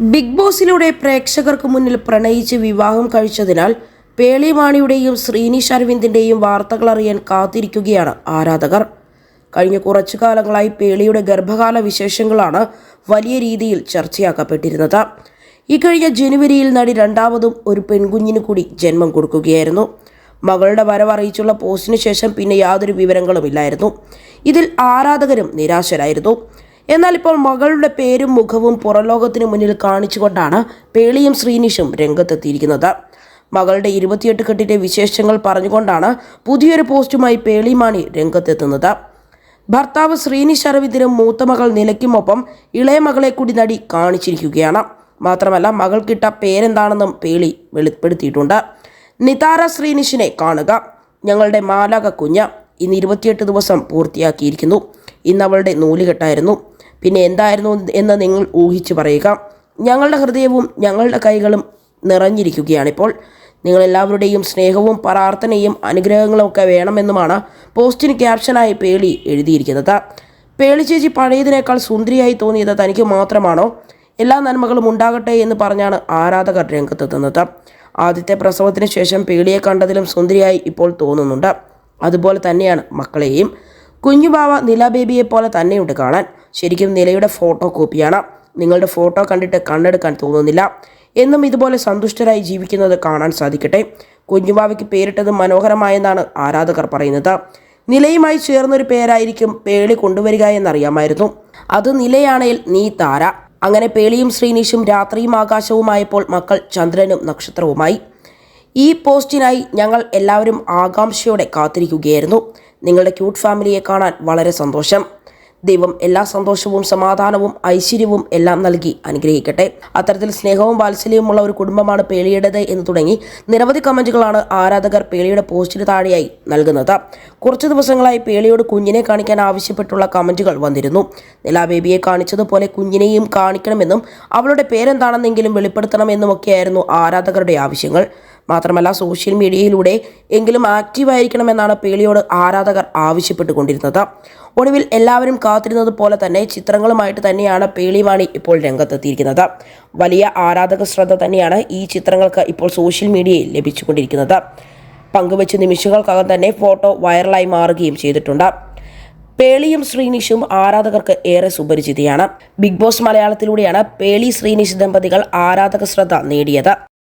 Big ബോസിലൂടെ പ്രേക്ഷകർക്ക് മുന്നിൽ പ്രണയിച്ച് വിവാഹം കഴിച്ചതിനാൽ പേളിമാണിയുടെയും ശ്രീനിഷ് അരവിന്ദിന്റെയും വാർത്തകൾ അറിയാൻ കാത്തിരിക്കുകയാണ് ആരാധകർ. കഴിഞ്ഞ കുറച്ചു കാലങ്ങളായി പേളിയുടെ ഗർഭകാല വിശേഷങ്ങളാണ് വലിയ രീതിയിൽ ചർച്ചയാക്കപ്പെട്ടിരുന്നത്. ഇക്കഴിഞ്ഞ ജനുവരിയിൽ നടി രണ്ടാമതും ഒരു പെൺകുഞ്ഞിന് കൂടി ജന്മം കൊടുക്കുകയായിരുന്നു. മകളുടെ വരവറിയിച്ചുള്ള പോസ്റ്റിന് ശേഷം പിന്നെ യാതൊരു വിവരങ്ങളുമില്ലായിരുന്നു ഇതിൽ ആരാധകരും നിരാശരായിരുന്നു. എന്നാൽ ഇപ്പോൾ മകളുടെ പേരും മുഖവും പുറലോകത്തിന് മുന്നിൽ കാണിച്ചുകൊണ്ടാണ് പേളിയും ശ്രീനിഷും രംഗത്തെത്തിയിരിക്കുന്നത്. മകളുടെ ഇരുപത്തിയെട്ട് കെട്ടിന്റെ വിശേഷങ്ങൾ പറഞ്ഞുകൊണ്ടാണ് പുതിയൊരു പോസ്റ്റുമായി പേളിമാണി രംഗത്തെത്തുന്നത്. ഭർത്താവ് ശ്രീനിഷ് അരവിന്ദിനും മൂത്ത മകൾ നിലയ്ക്കുമൊപ്പം ഇളയ മകളെ കൂടി നടി കാണിച്ചിരിക്കുകയാണ്. മാത്രമല്ല മകൾക്കിട്ട പേരെന്താണെന്നും പേളി വെളിപ്പെടുത്തിയിട്ടുണ്ട്. നിതാര ശ്രീനിഷിനെ കാണുക. ഞങ്ങളുടെ മാലക കുഞ്ഞ് ഇന്ന് ഇരുപത്തിയെട്ട് ദിവസം പൂർത്തിയാക്കിയിരിക്കുന്നു. ഇന്ന് അവളുടെ നൂലുകെട്ടായിരുന്നു. പിന്നെ എന്തായിരുന്നു എന്ന് നിങ്ങൾ ഊഹിച്ചു പറയുക. ഞങ്ങളുടെ ഹൃദയവും ഞങ്ങളുടെ കൈകളും നിറഞ്ഞിരിക്കുകയാണിപ്പോൾ നിങ്ങളെല്ലാവരുടെയും സ്നേഹവും പ്രാർത്ഥനയും അനുഗ്രഹങ്ങളും ഒക്കെ വേണമെന്നുമാണ് പോസ്റ്റിന് ക്യാപ്ഷനായി പേളി എഴുതിയിരിക്കുന്നത്. പേളി ചേച്ചി പഴയതിനേക്കാൾ സുന്ദരിയായി തോന്നിയത് തനിക്ക് മാത്രമാണോ? എല്ലാ നന്മകളും ഉണ്ടാകട്ടെ എന്ന് പറഞ്ഞാണ് ആരാധകർ രംഗത്തെത്തുന്നത്. ആദ്യത്തെ പ്രസവത്തിന് ശേഷം പേളിയെ കണ്ടതിലും സുന്ദരിയായി ഇപ്പോൾ തോന്നുന്നുണ്ട്. അതുപോലെ തന്നെയാണ് മക്കളെയും. കുഞ്ഞുബാവ നില പോലെ തന്നെയുണ്ട് കാണാൻ. ശരിക്കും നിലയുടെ ഫോട്ടോ കോപ്പിയാണ് നിങ്ങളുടെ ഫോട്ടോ കണ്ടിട്ട് കണ്ണെടുക്കാൻ തോന്നുന്നില്ല. എന്നും ഇതുപോലെ സന്തുഷ്ടരായി ജീവിക്കുന്നത് കാണാൻ സാധിക്കട്ടെ. കുഞ്ഞുമാവയ്ക്ക് പേരിട്ടത് മനോഹരമായെന്നാണ് ആരാധകർ പറയുന്നത്. നിലയുമായി ചേർന്നൊരു പേരായിരിക്കും പേളി കൊണ്ടുവരിക എന്നറിയാമായിരുന്നു. അത് നിലയാണേൽ നീ താര. അങ്ങനെ പേളിയും ശ്രീനീഷും രാത്രിയും ആകാശവുമായപ്പോൾ മക്കൾ ചന്ദ്രനും നക്ഷത്രവുമായി. ഈ പോസ്റ്റിനായി ഞങ്ങൾ എല്ലാവരും ആകാംക്ഷയോടെ കാത്തിരിക്കുകയായിരുന്നു. നിങ്ങളുടെ ക്യൂട്ട് ഫാമിലിയെ കാണാൻ വളരെ സന്തോഷം. ദൈവം എല്ലാ സന്തോഷവും സമാധാനവും ഐശ്വര്യവും എല്ലാം നൽകി അനുഗ്രഹിക്കട്ടെ. അത്തരത്തിൽ സ്നേഹവും വാത്സല്യവുമുള്ള ഒരു കുടുംബമാണ് പേളിയുടേത് എന്ന് തുടങ്ങി നിരവധി കമന്റുകളാണ് ആരാധകർ പേളിയുടെ പോസ്റ്റിന് താഴെയായി നൽകുന്നത്. കുറച്ച് ദിവസങ്ങളായി പേളിയോട് കുഞ്ഞിനെ കാണിക്കാൻ ആവശ്യപ്പെട്ടുള്ള കമന്റുകൾ വന്നിരുന്നു. നിലാ ബേബിയെ കാണിച്ചതുപോലെ കുഞ്ഞിനെയും കാണിക്കണമെന്നും അവളുടെ പേരെന്താണെന്നെങ്കിലും വെളിപ്പെടുത്തണമെന്നുമൊക്കെയായിരുന്നു ആരാധകരുടെ ആവശ്യങ്ങൾ. മാത്രമല്ല സോഷ്യൽ മീഡിയയിലൂടെ എങ്കിലും ആക്റ്റീവായിരിക്കണമെന്നാണ് പേളിയോട് ആരാധകർ ആവശ്യപ്പെട്ടുകൊണ്ടിരുന്നത്. ഒടുവിൽ എല്ലാവരും കാത്തിരുന്നത് പോലെ തന്നെ ചിത്രങ്ങളുമായിട്ട് തന്നെയാണ് പേളിമാണി ഇപ്പോൾ രംഗത്തെത്തിയിരിക്കുന്നത്. വലിയ ആരാധക ശ്രദ്ധ തന്നെയാണ് ഈ ചിത്രങ്ങൾക്ക് ഇപ്പോൾ സോഷ്യൽ മീഡിയയിൽ ലഭിച്ചുകൊണ്ടിരിക്കുന്നത്. പങ്കുവച്ച നിമിഷങ്ങൾക്കകം തന്നെ ഫോട്ടോ വൈറലായി മാറുകയും ചെയ്തിട്ടുണ്ട്. പേളിയും ശ്രീനിഷും ആരാധകർക്ക് ഏറെ സുപരിചിതയാണ്. ബിഗ് ബോസ് മലയാളത്തിലൂടെയാണ് പേളി ശ്രീനിഷ് ദമ്പതികൾ ആരാധക ശ്രദ്ധ നേടിയത്.